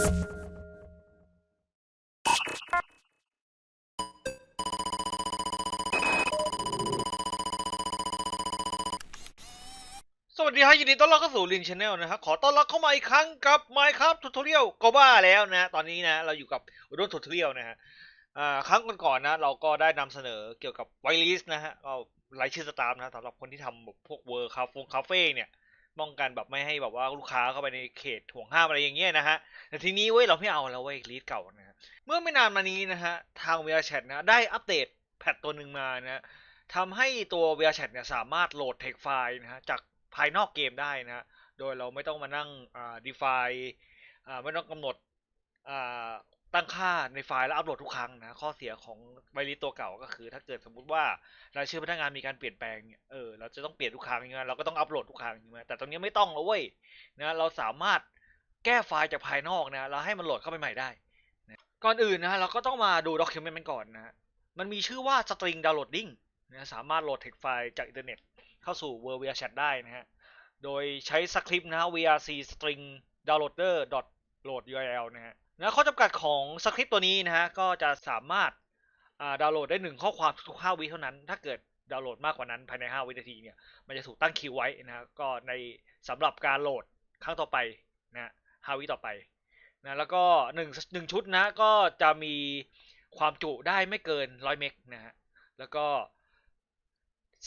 สวัสดีครับยินดีต้อนรับเข้าสู่ลินชาแนลนะครับขอต้อนรับเข้ามาอีกครั้งกับ Minecraft Tutorial ก็ว่าแล้วนะ ตอนนี้นะ เราอยู่กับรุ่น Tutorial นะฮะอ่าครั้งก่อนๆนะ เราก็ได้นำเสนอเกี่ยวกับไวลิสนะฮะก็รายชื่อสตาฟนะสำหรับคนที่ทำแบบพวกเวอร์คาฟงคาเฟ่เนี่ย ป้องกันแบบไม่ให้แบบว่าลูกค้าเข้าไปในเขตห่วงห้ามอะไรอย่างเงี้ยนะฮะแต่ทีนี้เว้ยเราไม่เอาแล้วเว้ยลิสเก่านะฮะเมื่อไม่นานมานี้นะฮะทาง v r Chat นะได้อัปเดตแพทตัวหนึ่งมานะฮะทำให้ตัว v r Chat เนี่ยสามารถโหลดเทคไฟล์นะฮะจากภายนอกเกมได้นะฮะโดยเราไม่ต้องมานั่งอ่า define อ่าไม่ต้องกำหนดอ่า ตั้งค่าในไฟล์แล้วอัปโหลดทุกครั้งนะข้อเสียของไวริสตัวเก่าก็คือ ถ้าเกิดสมมุติว่ารายชื่อพนักงานมีการเปลี่ยนแปลงเนี่ยเออเราจะต้องเปลี่ยนทุกครั้งใช่ไหมเราก็ต้องอัปโหลดทุกครั้งใช่ไหมแต่ตรงนี้ไม่ต้องแล้วเว้ยนะเราสามารถแก้ไฟล์จากภายนอกนะแล้วให้มันโหลดเข้าไปใหม่ได้นะก่อนอื่นนะเราก็ต้องมาดู document มันก่อนนะมันมีชื่อว่า string downloading นะสามารถโหลดเทคไฟล์จากอินเทอร์เน็ตเข้าสู่ w w w Chat ได้นะฮะโดยใช้สคริปต์นะฮะ vrc string downloader load url นะฮะนะข้อจำกัดของสคริปต์ตัวนี้นะฮะก็จะสามารถอ่าดาวน์โหลดได้หนึ่งข้อความทุก5วิเท่านั้น ถ้าเกิดดาวน์โหลดมากกว่านั้นภายใน 5 วินาทีเนี่ยมันจะถูกตั้งคิวไว้นะฮะก็ในสำหรับการโหลดครั้งต่อไปนะฮะ5วิต่อไปนะแล้วก็หนึ่งหนึ่งชุดนะก็จะมีความจุได้ไม่เกิน 100 เมกนะฮะแล้วก็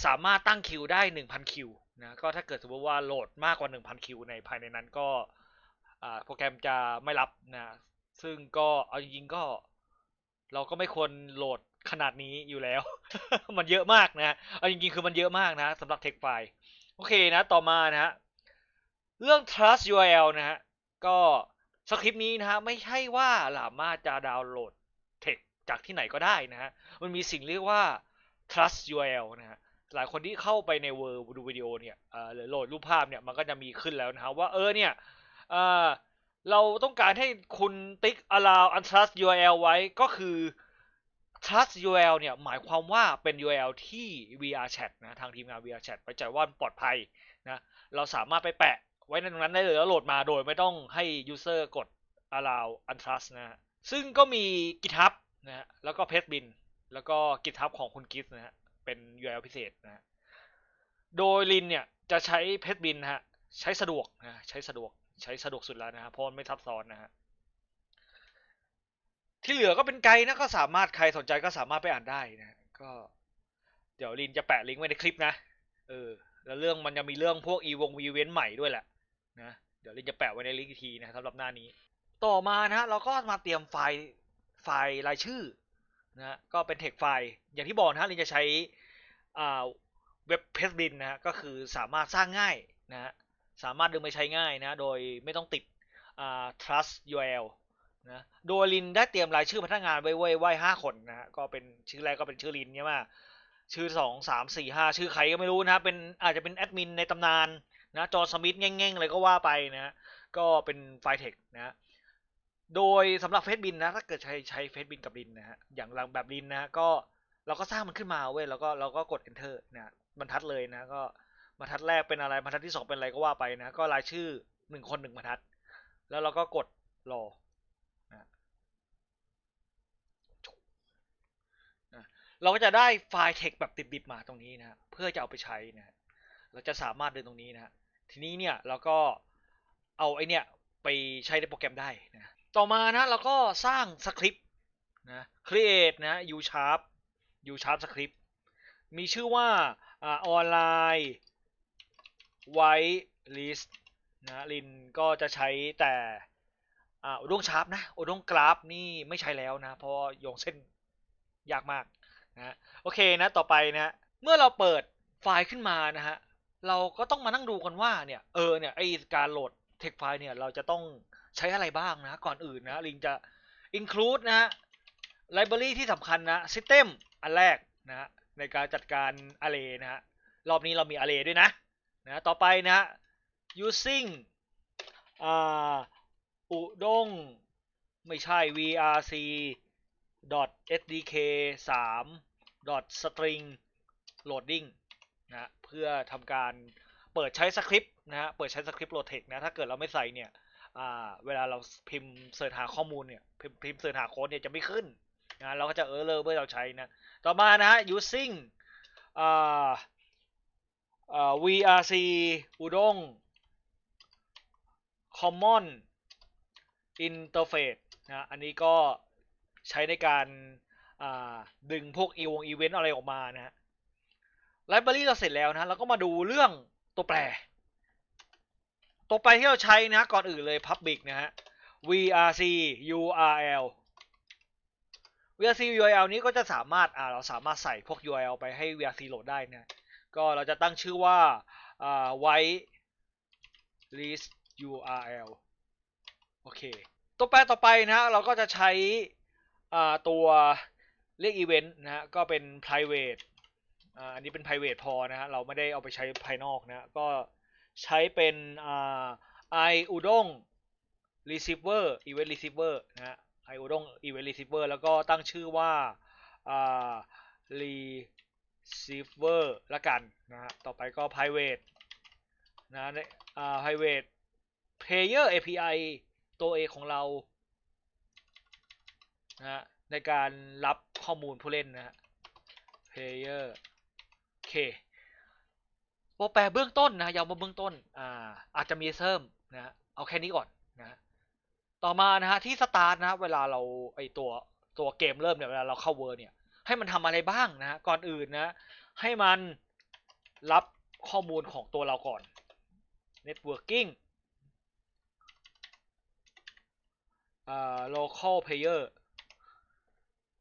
สามารถตั้งคิวได้ 1,000 คิวนะก็ถ้าเกิดสมมติว่าโหลดมากกว่า 1,000 คิวในภายในนั้นก็ โปรแกรมจะไม่รับนะซึ่งก็เอาจริงๆก็ เราก็ไม่ควรโหลดขนาดนี้อยู่แล้ว มันเยอะมากนะเอาจริงๆคือมันเยอะมากนะสำหรับเทคไฟล์โอเคนะต่อมานะฮะเรื่อง trust URL นะฮะก็สคริปต์นี้นะฮะไม่ใช่ว่าสามารถจะดาวน์โหลดเทคจากที่ไหนก็ได้นะฮะมันมีสิ่งเรียกว่า trust URL นะฮะหลายคนที่เข้าไปในเวอร์ดูวิดีโอเนี่ยเอ่อหรือโหลดรูปภาพเนี่ยมันก็จะมีขึ้นแล้วนะครับว่าเออเนี่ย เอ่อเราต้องการให้คุณติ๊ก allow untrust URL ไว้ก็คือ trust URL เนี่ยหมายความว่าเป็น URL ที่ VR Chat นะทางทีมงาน VR Chat ไปใจว่าปลอดภัยนะเราสามารถไปแปะไว้ในตรงนั้นได้เลยแล้วโหลดมาโดยไม่ต้องให้ user กด allow untrust นะซึ่งก็มี GitHub นะฮะแล้วก็ Pastebin แล้วก็ GitHub ของคุณกิฟนะฮะเป็น URL พิเศษนะฮะโดยลินเนี่ยจะใช้เพชรบินฮะใช้สะดวกนะใช้สะดวก ใช้สะดวกสุดแล้วนะฮะเพราะมันไม่ซับซ้อนนะฮะที่เหลือก็เป็นไกด์นะก็สามารถใครสนใจก็สามารถไปอ่านได้นะก็ เดี๋ยวลินจะแปะลิงก์ไว้ในคลิปนะเออแล้วเรื่องมันจะมีเรื่องพวกอีวงอีเวนต์ใหม่ด้วยแหละนะเดี๋ยวลินจะแปะไว้ในลิงก์อีกทีนะสำหรับหน้านี้ ต่อมานะเราก็มาเตรียมไฟล์ไฟล์รายชื่อนะก็เป็นเทคไฟล์อย่างที่บอกนะลินจะใช้อ่าเว็บเพจบินนะฮะก็คือสามารถสร้างง่ายนะฮะ สามารถดึงไปใช้ง่ายนะโดยไม่ต้องติด trust URL นะโดยลินได้เตรียมรายชื่อพนักงานไว้ไว้ไว้ห้าคนนะฮะก็เป็นชื่อแรกก็เป็นชื่อลินใช่ไหมชื่อสองสามสี่ห้าชื่อใครก็ไม่รู้นะเป็นอาจจะเป็นแอดมินในตำนานนะจอห์สมิธแง่งๆอะไรก็ว่าไปนะก็เป็นไฟเทคนะโดยสำหรับเฟซบินนะถ้าเกิดใช้ใช้เฟซบินกับลินนะฮะอย่างแบบลินนะก็เราก็สร้างมันขึ้นมาเว้ยแล้วก็เราก็กด enter นะบรรทัดเลยนะก็ บรรทัดแรกเป็นอะไรบรรทัดที่สองเป็นอะไรก็ว่าไปนะ ก็รายชื่อหนึ่งคนหนึ่งบรรทัด แล้วเราก็กดรอนะเราก็จะได้ไฟล์ text แบบดิบๆมาตรงนี้นะเพื่อจะเอาไปใช้นะเราจะสามารถเดินตรงนี้นะทีนี้เนี่ยเราก็เอาไอเนี่ยไปใช้ในโปรแกรมได้นะต่อมานะเราก็สร้างสคริปต์นะ create นะ u sharp u sharp script มีชื่อว่าอ่า online ะลินก็จะใช้แต่อ่าอุด้งชาร์ปนะอุด้งกราฟนี่ไม่ใช้แล้วนะ เพราะโยงเส้นยากมากนะโอเคนะต่อไปนะเมื่อเราเปิดไฟล์ขึ้นมานะฮะเราก็ต้องมานั่งดูกันว่าเนี่ยเออเนี่ยไอการโหลดเทคไฟล์เนี่ยเราจะต้องใช้อะไรบ้างนะ ก่อนอื่นนะลิงจะ include นะ library ที่สำคัญนะ system อันแรกนะในการจัดการ array นะฮะรอบนี้เรามี array ด้วยนะ นะต่อไปนะ using อุดงไม่ใช่ vrc sdk 3 string loading นะเพื่อทำการเปิดใช้สคริปต์นะฮะเปิดใช้สคริปต์โหลดเทคนะถ้าเกิดเราไม่ใส่เนี่ยเวลาเราพิมพ์เสิร์ชหาข้อมูลเนี่ยพิมพ์พิมพ์เสิร์ชหาโค้ดเนี่ยจะไม่ขึ้นนะเราก็จะเออเลอร์เมื่อเราใช้นะต่อมานะฮะ using อ่า VRC อุด้ง common interface นะอันนี้ก็ใช้ในการาดึงพวกอีวงอีเวนต์อะไรออกมานะฮะไลบรารีเราเสร็จแล้วนะเราก็มาดูเรื่องตัวแปร ตัวแปรที่เราใช้นะก่อนอื่นเลย public นะฮะ vrc url vrc url นี้ก็จะสามารถอ่าเราสามารถใส่พวก url ไปให้ vrc โหลดได้นะ ก็เราจะตั้งชื่อว่า white list url โอเค ตัวแปรต่อไปนะฮะเราก็จะใช้ตัวเรียก event นะฮะ ก็เป็น private อันนี้เป็น private พอนะฮะ เราไม่ได้เอาไปใช้ภายนอกนะฮะก็ใช้เป็น i udon receiver event receiver นะฮะ i udon event receiver แล้วก็ตั้งชื่อว่าอ่า receiver ละกันนะฮะต่อไปก็ private นะในอ่า private player API ตัว A ของเรานะฮะในการรับข้อมูลผู้เล่นนะฮะ player โอเคโปรแปรเบื้องต้นนะยาวมาเบื้องต้นอ่าอาจจะมีเพิ่มนะฮะเอาแค่นี้ก่อนนะฮะต่อมานะฮะที่สตาร์ทนะฮะเวลาเราไอตัวตัวเกมเริ่มเนี่ยเวลาเราเข้าเวอร์เนี่ย ให้มันทำอะไรบ้างนะก่อนอื่นนะ ให้มันรับข้อมูลของตัวเราก่อน networking อ่า local player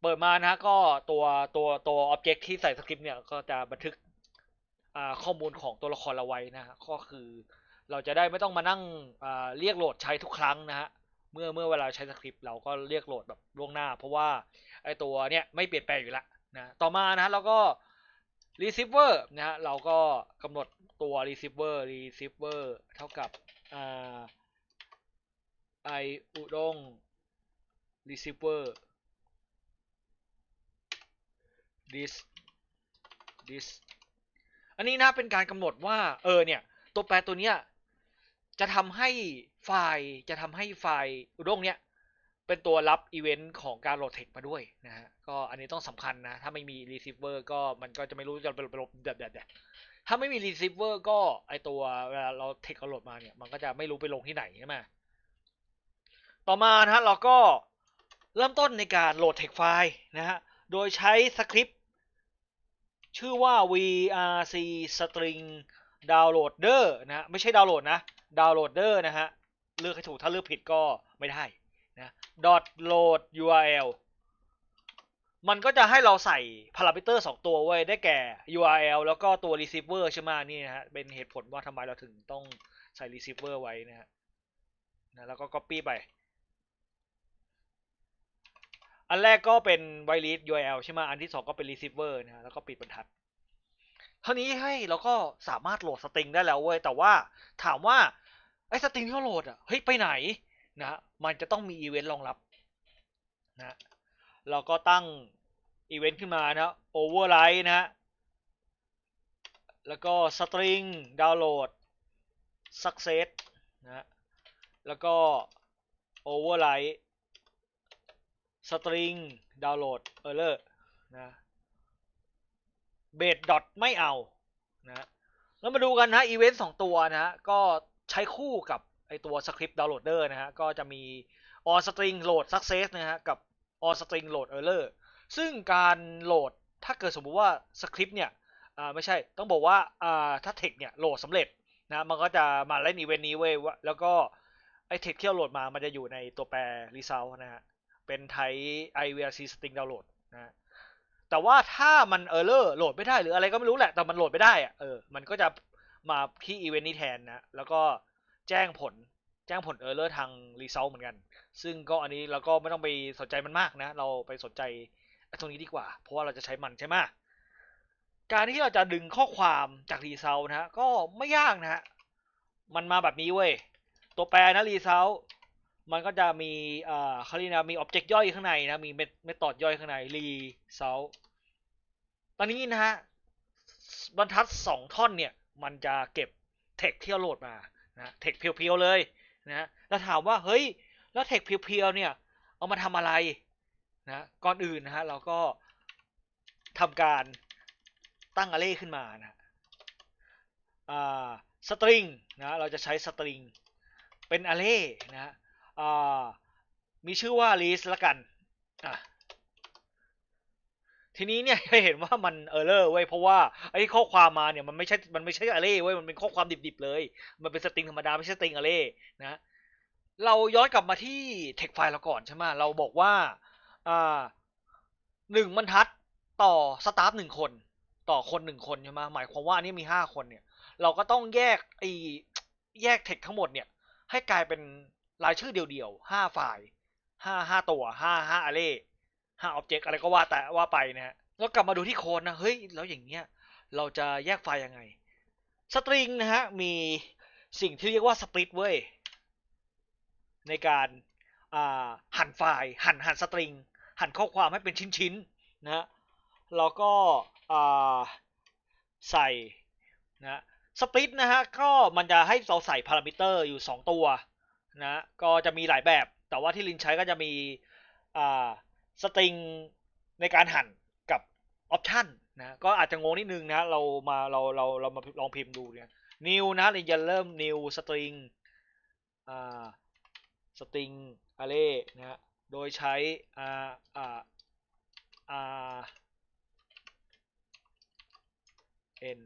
เปิดมานะฮะก็ตัวตัวตัว object ที่ใส่สคริปต์เนี่ย ก็จะบันทึกข้อมูลของตัวละครเราไว้นะฮะก็คือเราจะได้ไม่ต้องมานั่งเรียกโหลดใช้ทุกครั้งนะฮะ เมื่อเมื่อเวลาใช้สคริปต์เราก็เรียกโหลดแบบล่วงหน้า เพราะว่าไอตัวเนี่ยไม่เปลี่ยนแปลงอยู่แล้วนะต่อมานะเราก็ receiver นะฮะเราก็กำหนดตัว receiver receiver เท่ากับอ่า i อุดง receiver this this อันนี้นะเป็นการกำหนดว่าเออเนี่ยตัวแปรตัวเนี้ย จะทำให้ไฟล์จะทำให้ไฟล์อุด้งเนี้ยเป็นตัวรับอีเวนต์ของการโหลดเทคมาด้วยนะฮะก็อันนี้ต้องสำคัญนะ ถ้าไม่มี receiver ก็มันก็จะไม่รู้จะไปลบแบบแบบถ้าไม่มี receiver ก็ไอตัวเวลาเราเทคเราโหลดมาเนี่ย มันก็จะไม่รู้ไปลงที่ไหนใช่ไหมต่อมานะฮะเราก็เริ่มต้นในการโหลดเทคไฟล์นะฮะโดยใช้สคริปต์ชื่อว่า vrc string downloader นะฮะไม่ใช่ดาวน์โหลดนะ downloader นะฮะเลือกให้ถูกถ้าเลือกผิดก็ไม่ได้นะ dot load url มันก็จะให้เราใส่พารามิเตอร์สองตัวไว้ได้แก่ url แล้วก็ตัว receiver ใช่ไหมนี่นะฮะเป็นเหตุผลว่าทำไมเราถึงต้องใส่ receiver ไว้นะฮะนะแล้วก็ copy ไป อันแรกก็เป็น whitelist URL ใช่ไหมอันที่สองก็เป็น receiver นะฮะแล้วก็ปิดบรรทัด เท่านี้ให้เราก็สามารถโหลดสตริงได้แล้วเว้ยแต่ว่าถามว่าไอ้สตริงที่เราโหลดอะเฮ้ยไปไหนนะมันจะต้องมีอีเวนต์รองรับนะเราก็ตั้งอีเวนต์ขึ้นมานะ override นะแล้วก็ string download success นะแล้วก็ override string download error นะ เบสดอทไม่เอานะแล้วมาดูกันนะอีเวนต์สองตัวนะฮะก็ใช้คู่กับไอตัวสคริปต์ดาวน์โหลดเดอร์นะฮะก็จะมี on string load success นะฮะกับ on string load error ซึ่งการโหลดถ้าเกิดสมมุติว่าสคริปต์เนี่ยอ่าไม่ใช่ต้องบอกว่าอ่าถ้าเทคเนี่ยโหลดสำเร็จนะมันก็จะมาเล่นอีเวนต์นี้เว้ยแล้วก็ไอเทคที่เราโหลดมามันจะอยู่ในตัวแปร result นะฮะเป็นไทป์ IVRC string download นะ แต่ว่าถ้ามันเออร์เลอร์โหลดไม่ได้หรืออะไรก็ไม่รู้แหละ แต่มันโหลดไม่ได้อะเออ มันก็จะมาที่อีเวนต์นี้แทนนะ แล้วก็แจ้งผล แจ้งผลเออร์เลอร์ทางรีเซลเหมือนกัน ซึ่งก็อันนี้เราก็ไม่ต้องไปสนใจมันมากนะ เราไปสนใจตรงนี้ดีกว่า เพราะว่าเราจะใช้มันใช่ไหมการที่เราจะดึงข้อความจากรีเซลนะฮะ ก็ไม่ยากนะฮะ มันมาแบบนี้เว้ย ตัวแปรนะรีเซล มันก็จะมีอ่าเขาเรียกนะมีออบเจกต์ย่อยข้างในนะ มีเมเมธอดย่อยข้างในรีเซลตอนนี้นะฮะบรรทัดสองท่อนเนี่ย มันจะเก็บเทคที่เราโหลดมานะเทคเพียวๆเลยนะแล้วถามว่าเฮ้ยแล้วเทคเพียวๆเนี่ย เอามาทำอะไรนะก่อนอื่นนะฮะเราก็ทำการตั้งอาเร่ขึ้นมานะอ่าสตริงนะเราจะใช้สตริงเป็นอาเร่นะ มีชื่อว่า list ละกันอะทีนี้เนี่ยเห็นว่ามันเออร์เลอร์เว้ยเพราะว่าไอ้ข้อความมาเนี่ยมันไม่ใช่มันไม่ใช่อาเร่เว้ยมันเป็นข้อความดิบๆเลย มันเป็นสตริงธรรมดาไม่ใช่สตริงอาเร่นะเราย้อนกลับมาที่เทคไฟล์เราก่อนใช่ไหมเราบอกว่าอ่าหนึ่งบรรทัดต่อสตาฟหนึ่งคนต่อคนหนึ่งคนใช่ไหมหมายความว่าอันนี้มีห้าคนเนี่ย เราก็ต้องแยกไอแยกเทคทั้งหมดเนี่ยให้กลายเป็น รายชื่อเดียวๆห้าไฟล์ห้าห้าตัวห้าห้าอาเร่ห้าอ็อบเจกต์อะไรก็ว่าแต่ว่าไปนะฮะแล้วกลับมาดูที่โค้ดนะ เฮ้ย แล้วอย่างเงี้ย เราจะแยกไฟล์ยังไง สตริงนะฮะ มีสิ่งที่เรียกว่าสปริตเว้ย ในการหั่นไฟล์ หั่นหั่นสตริง หั่นข้อความให้เป็นชิ้นๆนะฮะแล้วก็ใส่นะสปริตนะฮะ ก็มันจะให้เราใส่พารามิเตอร์อยู่ 2 ตัว นะก็จะมีหลายแบบ แต่ว่าที่ลินใช้ก็จะมีสตริงในการหั่นกับออปชันนะก็อาจจะงงนิดนึงนะเรามาเราเราเรามาลองพิมพ์ดูเนี่ย new นะลินจะเริ่ม new string อ่า string array นะโดยใช้ r r r n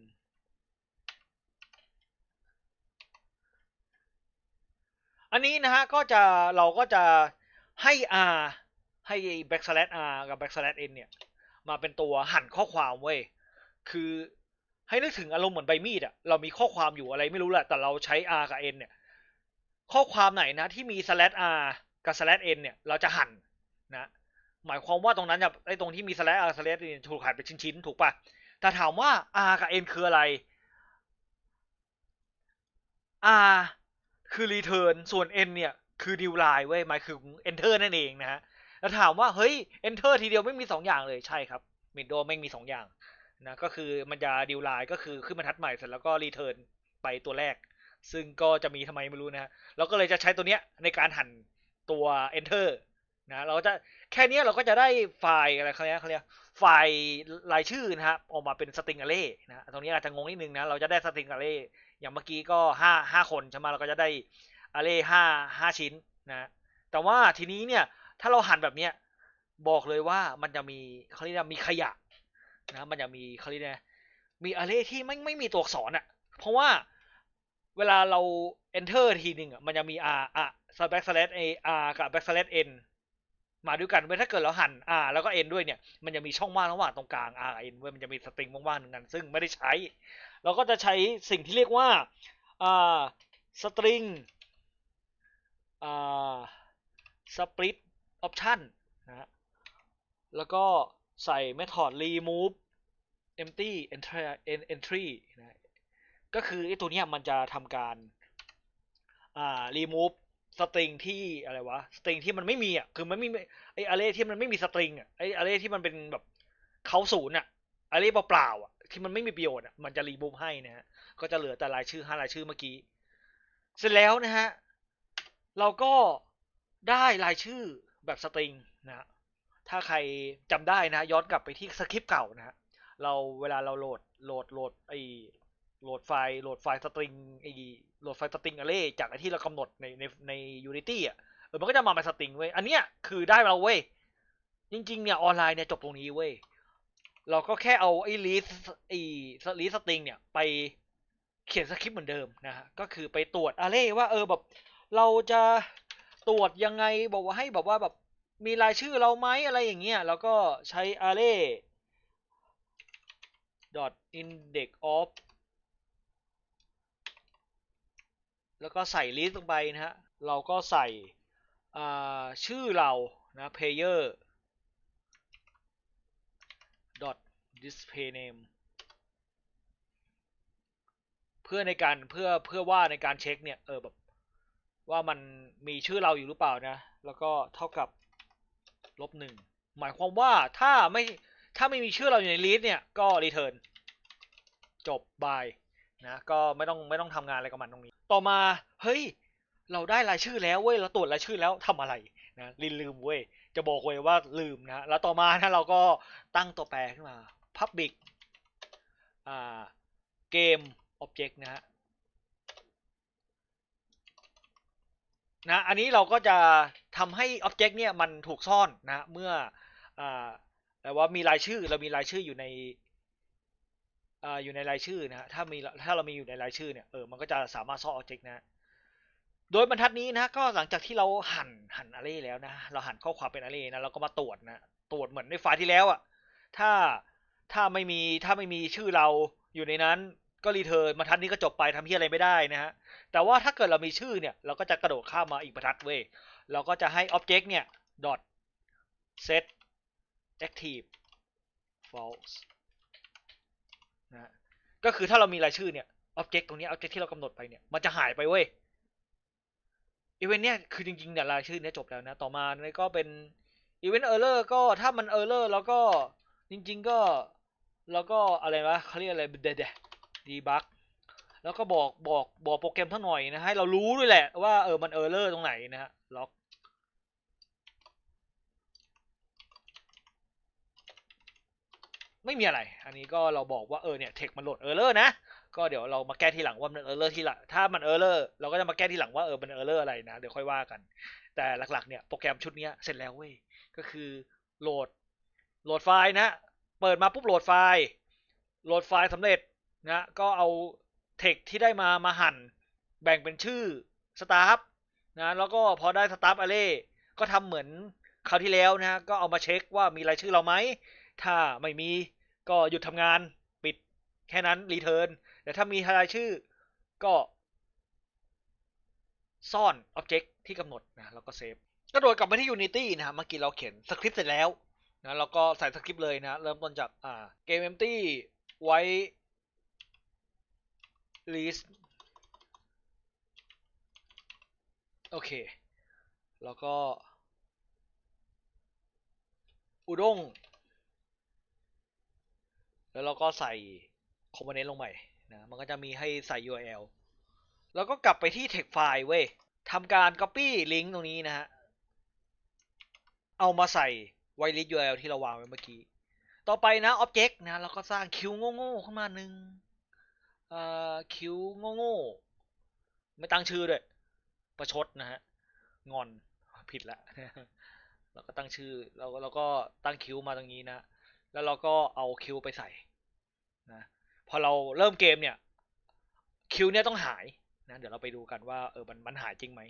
อันนี้นะฮะก็จะเราก็จะให้ r ให้ backslash r กับ backslash n เนี่ย มาเป็นตัวหั่นข้อความเว้ย คือให้นึกถึงอารมณ์เหมือนใบมีดอะเรามีข้อความอยู่อะไรไม่รู้แหละ แต่เราใช้ r กับ n เนี่ย ข้อความไหนนะที่มี slash r กับ slash n เนี่ย เราจะหั่นนะ หมายความว่าตรงนั้นจะไอ้ตรงที่มี slash r slash n ถูกหั่นเป็นชิ้นๆ ถูกปะแต่ถามว่า r กับ n คืออะไร r คือ return ส่วน n เนี่ยคือ new line เว้ยหมายคือ enter นั่นเองนะฮะแล้วถามว่าเฮ้ย enter ทีเดียวไม่มีสองอย่างเลยใช่ครับ window ไม่มีสองอย่างนะก็คือมันจะ new line ก็คือขึ้นบรรทัดใหม่เสร็จแล้วก็ return ไปตัวแรก ซึ่งก็จะมีทำไมไม่รู้นะฮะเราก็เลยจะใช้ตัวเนี้ยในการหั่นตัว enter นะเราจะแค่นี้เราก็จะได้ไฟล์อะไรเขาเรียกเขาเรียกไฟล์รายชื่อนะครับออกมาเป็นสตริงอาเร่นะตรงนี้อาจจะงงนิดนึงนะเราจะได้สตริงอาเร่ อย่างเมื่อกี้ก็ห้าห้าคนใช่ไหมเราก็จะได้อาเร่ห้าห้าชิ้นนะแต่ว่าทีนี้เนี่ยถ้าเราหั่นแบบเนี้ยบอกเลยว่ามันจะมีเขาเรียกมีขยะนะมันจะมีเขาเรียกมีอาเร่ที่ไม่ไม่มีตัวอักษรอะ เพราะว่าเวลาเรา enter ทีหนึ่งอะมันจะมี r อะ backslash a r กับ backslash n มาด้วยกันเว้ยถ้าเกิดเราหั่น r แล้วก็ n ด้วยเนี่ย มันจะมีช่องว่างระหว่างตรงกลาง r กับ n เว้ยมันจะมีสตริงว่างๆหนึ่งนั้นซึ่งไม่ได้ใช้ เราก็จะใช้สิ่งที่เรียกว่าสตริงอ่า split option นะฮะแล้วก็ใส่ method remove empty entry entry นะก็คือไอ้ตัวเนี้ยมันจะทำการอ่า remove สตริงที่อะไรวะสตริงที่มันไม่มีอะคือมันไม่ไออาร์เรที่มันไม่มีสตริงอะไออาร์เรที่มันเป็นแบบเขาศูนย์อะอาร์เรเปล่าๆอะ ที่มันไม่มีประโยชน์มันจะรีมูฟให้นะฮะก็จะเหลือแต่รายชื่อห้ารายชื่อเมื่อกี้ เสร็จแล้วนะฮะเราก็ได้รายชื่อแบบสตริงนะถ้าใครจำได้นะย้อนกลับไปที่สคริปต์เก่านะฮะเราเวลาเราโหลดโหลดโหลดไอโหลดไฟล์โหลดไฟล์สตริงไอโหลดไฟล์สตริงอาร์เรจากไอที่เรากำหนดในในใน Unity อะเออมันก็จะมาเป็นสตริงเว้ย อันเนี้ยคือได้เราเว้ย จริง ๆ เนี่ย ออนไลน์เนี่ยจบตรงนี้เว้ย เราก็แค่เอาไอ้ลิสไอ้ลิสตริงเนี่ยไปเขียนสคริปต์เหมือนเดิมนะฮะก็คือไปตรวจอาร์เรว่าเออแบบ เราจะตรวจยังไงบอกว่าให้แบบว่าแบบมีรายชื่อเราไหมอะไรอย่างเงี้ยแล้วก็ใช้ array dot index of แล้วก็ใส่ list ลงไปนะฮะ เราก็ใส่ชื่อเรานะ player dot display name เพื่อในการเพื่อเพื่อว่าในการเช็คเนี่ยเออแบบว่ามันมีชื่อเราอยู่หรือเปล่านะ แล้วก็เท่ากับลบหนึ่งหมายความว่าถ้าไม่ถ้าไม่มีชื่อเราอยู่ในลิสต์เนี่ยก็ return จบบายนะก็ไม่ต้องไม่ต้องทำงานอะไรกับมันตรงนี้ ต่อมาเฮ้ยเราได้รายชื่อแล้วเว้ยเราตรวจรายชื่อแล้วทำอะไรนะลินลืมเว้ยจะบอกเว้ยว่าลืมนะแล้วต่อมานะเราก็ตั้งตัวแปรขึ้นมา public เกม object นะฮะนะอันนี้เราก็จะทำให้ object เนี่ยมันถูกซ่อนนะเมื่ออ่าแต่ว่ามีรายชื่อเรามีรายชื่ออยู่ในอยู่ในรายชื่อนะฮะถ้ามีถ้าเรามีอยู่ในรายชื่อเนี่ยเออมันก็จะสามารถซ่อน object นะโดยบรรทัดนี้นะก็หลังจากที่เราหั่นหั่นอาร์เรแล้วนะเราหั่นข้อความเป็นอาร์เรนะเราก็มาตรวจนะตรวจเหมือนในไฟล์ที่แล้วอะถ้า ถ้าไม่มีถ้าไม่มีชื่อเราอยู่ในนั้นก็รีเทิร์นบรรทัดนี้ก็จบไปทำที่อะไรไม่ได้นะฮะ แต่ว่าถ้าเกิดเรามีชื่อเนี่ย เราก็จะกระโดดข้ามมาอีกบรรทัดเว้ย เราก็จะให้ object เนี่ย dot set active false นะก็คือถ้าเรามีรายชื่อเนี่ย object ตรงนี้ object ที่เรากำหนดไปเนี่ย มันจะหายไปเว้ยอีเวนต์เนี่ยคือจริงๆเนี่ยรายชื่อเนี่ยจบแล้วนะ ต่อมาเนี่ยก็เป็นอีเวนต์เออร์เลอร์ก็ถ้ามันเออร์เลอร์แล้วก็จริง ๆ ก็ แล้วก็อะไรวะเขาเรียกอะไรเดดดีบักแล้วก็บอกบอกบอกโปรแกรมทั้งหน่อยนะให้เรารู้ด้วยแหละว่าเออมันเออร์เลอร์ตรงไหนนะฮะล็อกไม่มีอะไร อันนี้ก็เราบอกว่าเออเนี่ยเทคมันโหลดเออร์เลอร์นะ ก็เดี๋ยวเรามาแก้ทีหลังว่ามันเออร์เลอร์ที่ละถ้ามันเออร์เลอร์เราก็จะมาแก้ทีหลังว่าเออมันเออร์เลอร์อะไรนะเดี๋ยวค่อยว่ากัน แต่หลักๆเนี่ยโปรแกรมชุดนี้เสร็จแล้วเว้ย ก็คือโหลดโหลดไฟล์นะ เปิดมาปุ๊บโหลดไฟล์ โหลดไฟล์สำเร็จนะก็เอาเทคที่ได้มามาหั่น แบ่งเป็นชื่อสตาฟนะแล้วก็พอได้สตาฟอาร์เร่ก็ทำเหมือนคราวที่แล้วนะก็เอามาเช็คว่ามีรายชื่อเราไหม ถ้าไม่มีก็หยุดทำงานปิดแค่นั้นรีเทิร์นแต่ถ้ามีรายชื่อก็ ซ่อน Object ที่กำหนดนะแล้วก็เซฟก็โดยกลับมาที่ Unity นะเมื่อกี้เราเขียนสคริปต์เสร็จแล้ว นะเราก็ใส่สคริปต์เลยนะ เริ่มต้นจากอ่าเกม empty ไว้ list โอเค แล้วก็ อุด้งแล้วเราก็ใส่คอมโพเนนต์ลงไปนะมันก็จะมีให้ใส่ URL แล้วก็กลับไปที่ text file เว้ยทำการ copy link ตรงนี้นะฮะ เอามาใส่ ไว list URL ที่เราวางไว้เมื่อกี้ ต่อไปนะ object นะเราก็สร้างคิวโง่ๆขึ้นมาหนึ่งเอ่อคิวโง่ๆไม่ตั้งชื่อด้วย ประชดนะฮะ งอนผิดละเราก็ตั้งชื่อเราเราก็ตั้งคิวมาตรงนี้นะ แล้วเราก็เอาคิวไปใส่นะพอเราเริ่มเกมเนี่ยคิวเนี่ยต้องหายนะเดี๋ยวเราไปดูกันว่าเออมันมันหายจริงไหม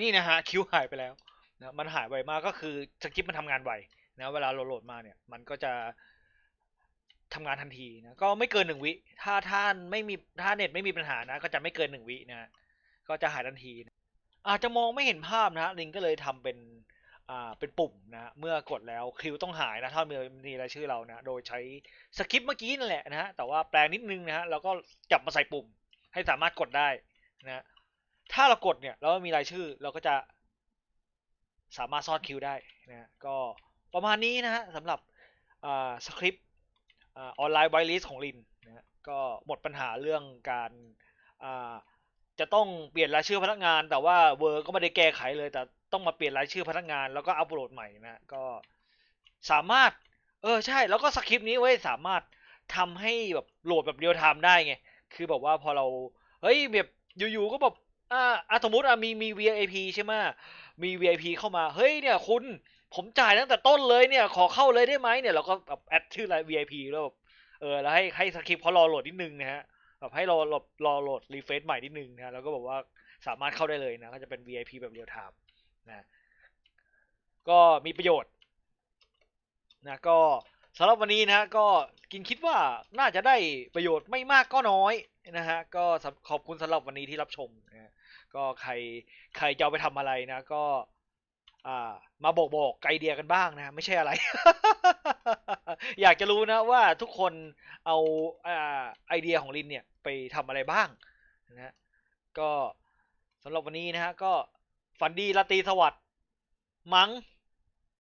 นี่นะฮะคิวหายไปแล้วนะมันหายไวมากก็คือสคริปต์มันทำงานไวนะเวลาโหลดมาเนี่ยมันก็จะทำงานทันทีนะก็ไม่เกินหนึ่งวิ ถ้าท่านไม่มีถ้าเน็ตไม่มีปัญหานะ ก็จะไม่เกินหนึ่งวินะก็จะหายทันทีนะอาจจะมองไม่เห็นภาพนะลิงก็เลยทำเป็นอ่าเป็นปุ่มนะเมื่อกดแล้วคิวต้องหายนะถ้ามีมีรายชื่อเรานะโดยใช้สคริปต์เมื่อกี้นั่นแหละนะฮะแต่ว่าแปลงนิดนึงนะฮะแล้วก็จับมาใส่ปุ่มให้สามารถกดได้นะ ถ้าเรากดเนี่ยแล้วมีรายชื่อเราก็จะสามารถซ่อนคิวได้นะก็ประมาณนี้นะฮะสำหรับสคริปต์ออนไลน์ไวลิสของลินนะก็หมดปัญหาเรื่องการจะต้องเปลี่ยนรายชื่อพนักงาน แต่ว่าเวอร์ก็ไม่ได้แก้ไขเลย แต่ต้องมาเปลี่ยนรายชื่อพนักงาน แล้วก็อัปโหลดใหม่นะก็สามารถ เออใช่ แล้วก็สคริปต์นี้ไว้สามารถทำให้แบบโหลดแบบเรียลไทม์ได้ไง คือแบบว่าพอเรา เฮ้ยแบบอยู่ๆก็แบบ อ่าอะสมมติอะมีมี VIP ใช่ไหมมี VIP เข้ามา เฮ้ยเนี่ยคุณ ผมจ่ายตั้งแต่ต้นเลยเนี่ย ขอเข้าเลยได้ไหมเนี่ยเราก็แบบแอดชื่ออะไร VIP แล้วแบบเออแล้วให้ให้สคริปต์เขารอโหลดนิดนึงนะฮะแบบให้รอรอรอโหลดรีเฟซใหม่นิดนึงนะแล้วก็บอกว่าสามารถเข้าได้เลยนะก็จะเป็น VIP แบบเรียลไทม์นะก็มีประโยชน์นะก็สำหรับวันนี้นะก็กินคิดว่าน่าจะได้ประโยชน์ไม่มากก็น้อยนะฮะก็ขอบคุณสำหรับวันนี้ที่รับชมนะ ก็ใครใครจะเอาไปทำอะไรนะ ก็อ่ามาบอกบอกไอเดียกันบ้างนะ ไม่ใช่อะไร อยากจะรู้นะว่าทุกคนเอาอ่าไอเดียของลินเนี่ยไปทำอะไรบ้างนะก็สำหรับวันนี้นะฮะก็ฝันดีราตรีสวัสดิ์มั้ง